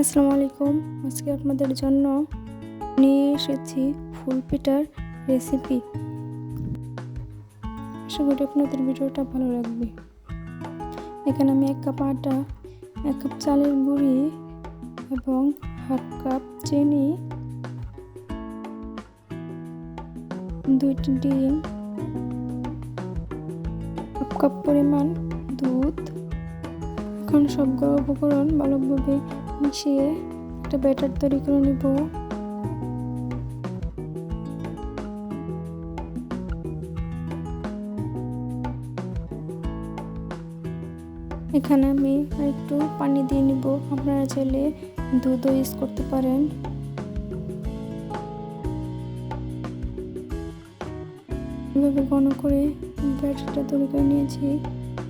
আসসালামু আলাইকুম আজকে আপনাদের জন্য নিয়ে এসেছি ফুল পিঠার রেসিপি আশা করি আপনাদের ভিডিওটা ভালো লাগবে। এখানে আমি এক কাপ আটা, এক কাপ চালের গুঁড়ি এবং হাফ কাপ চিনি দুইটি ডিম, হাফ কাপ পরিমাণ দুধ। এখন সবগুলো উপকরণ ভালোভাবে মিশিয়ে একটা ব্যাটার তৈরি করে নেব। এখানে আমি একটু পানি দিয়ে নিব। আপনারা চাইলে দুধও ইউজ করতে পারেন। এভাবে ঘন করে ব্যাটারটা তৈরি করে নিয়েছি।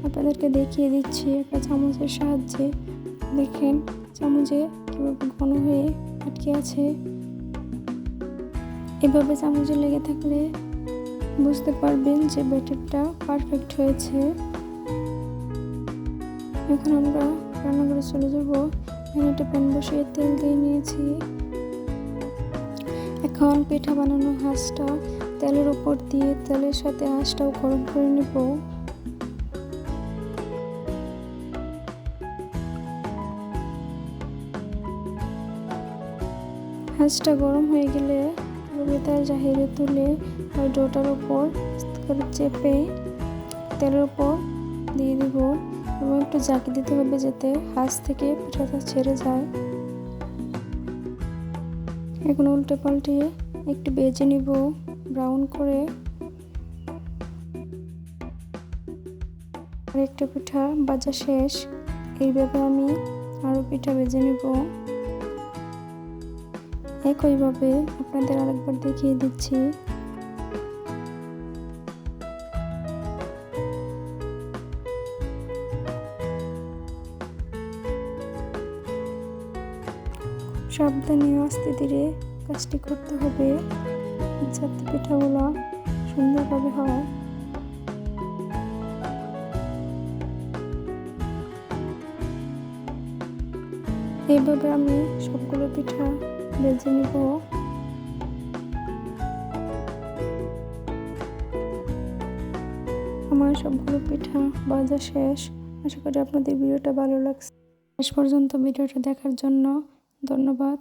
আপনাদেরকে দেখিয়ে দিচ্ছি একটা চামচের সাহায্যে। দেখেন চামচে কীভাবে ঘন হয়ে আটকে আছে। এভাবে চামচে লেগে থাকলে বুঝতে পারবেন যে ব্যাটারটা পারফেক্ট হয়েছে। এখন আমরা রান্নাঘরে চলে যাব। এখানে একটা প্যান বসিয়ে তেল দিয়ে নিয়েছি। এখন পিঠা বানানো হাঁসটা তেলের উপর দিয়ে তেলের সাথে হাঁসটাও গরম করে নেব। হাঁসটা গরম হয়ে গেলে তার জাহিরে তুলে ওই ডোটার উপর চেপে তেলের উপর দিয়ে দিব এবং একটু জাঁকি দিতে হবে যাতে হাঁস থেকে পিঠাটা ছেড়ে যায়। এখন উল্টে পাল্টিয়ে একটু বেজে নিব ব্রাউন করে। আর একটা পিঠা বাজা শেষ। এইভাবে আমি আরও পিঠা বেজে নেব। একইভাবে আপনাদের আরেকবার দেখিয়ে দিচ্ছি। সাবধানে আস্তে ধীরে কাজটি করতে হবে। যাতে পিঠাগুলো সুন্দরভাবে হয়। এইভাবে আমি সবগুলো পিঠা ভেজে নিব। আমার সবগুলো পিঠা বাজা শেষ। আশা করি আপনাদের ভিডিওটা ভালো লাগছে। শেষ পর্যন্ত ভিডিওটা দেখার জন্য ধন্যবাদ।